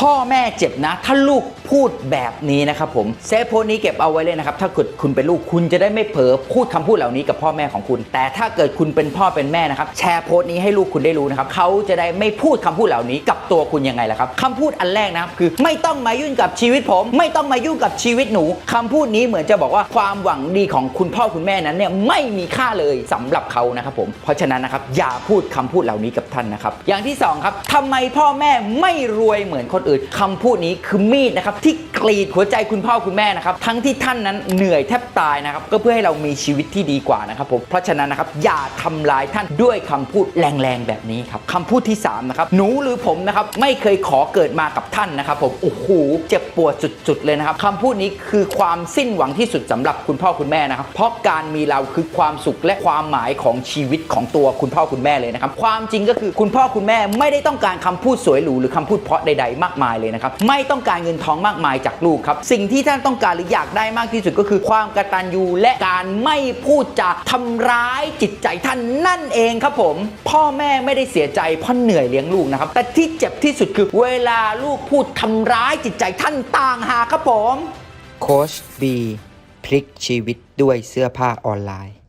พ่อแม่เจ็บนะ ถ้าลูก พูดแบบนี้นะครับผมเซฟโพสต์นี้เก็บเอาไว้เลยนะครับถ้าเกิดคุณเป็นลูกคุณจะได้ไม่เผลอพูดคำพูดเหล่านี้กับพ่อแม่ของคุณ แต่ถ้าเกิดคุณเป็นพ่อเป็นแม่นะครับแชร์โพสต์นี้ให้ลูกคุณได้รู้นะครับเขาจะได้ไม่พูดคำพูดเหล่านี้กับตัวคุณยังไงล่ะครับคำพูดอันแรกนะครับคือไม่ต้องมายุ่งกับชีวิตผม ไม่ต้องมายุ่งกับชีวิตหนูคำพูดนี้เหมือนจะบอกว่าความหวังดีของคุณพ่อคุณแม่นั้นเนี่ยไม่มีค่าเลยสำหรับเขานะครับผมเพราะฉะนั้นนะครับอย่าพูดคำพูดเหล่านี้กับท่านนะครับอย่างที่สองครับทำไมพ่อแม่ไม่รวยเหมือนคนอื่นคำพูดนี้คือมีดนะครับที่กรีดหัวใจคุณพ่อคุณแม่นะครับทั้งที่ท่านนั้นเหนื่อยแทบตายนะครับก็เพื่อให้เรามีชีวิตที่ดีกว่านะครับผมเพราะฉะนั้นนะครับอย่าทำลายท่านด้วยคำพูดแรงๆแบบนี้ครับคำพูดที่สามนะครับหนูหรือผมนะครับไม่เคยขอเกิดมากับท่านนะครับผมโอ้โหเจ็บปวดจุดๆเลยนะครับคำพูดนี้คือความสิ้นหวังที่สุดสำหรับคุณพ่อคุณแม่นะครับเพราะการมีเราคือความสุขและความหมายของชีวิตของตัวคุณพ่อคุณแม่เลยนะครับความจริงก็คือคุณพ่อคุณแม่ไม่ได้ต้องการคำพูดสวยหรูหรือคำพูดเพราะใด ๆ มากมายเลยนะครับไม่ต้องการเงินทองมากมายจากลูกครับ สิ่งที่ท่านต้องการหรืออยากได้มากที่สุดก็คือความกตัญญูและการไม่พูดจาทำร้ายจิตใจท่านนั่นเองครับผม พ่อแม่ไม่ได้เสียใจเพราะเหนื่อยเลี้ยงลูกนะครับ แต่ที่เจ็บที่สุดคือเวลาลูกพูดทำร้ายจิตใจท่านต่างหากครับผมโค้ชบีพลิกชีวิตด้วยเสื้อผ้าออนไลน์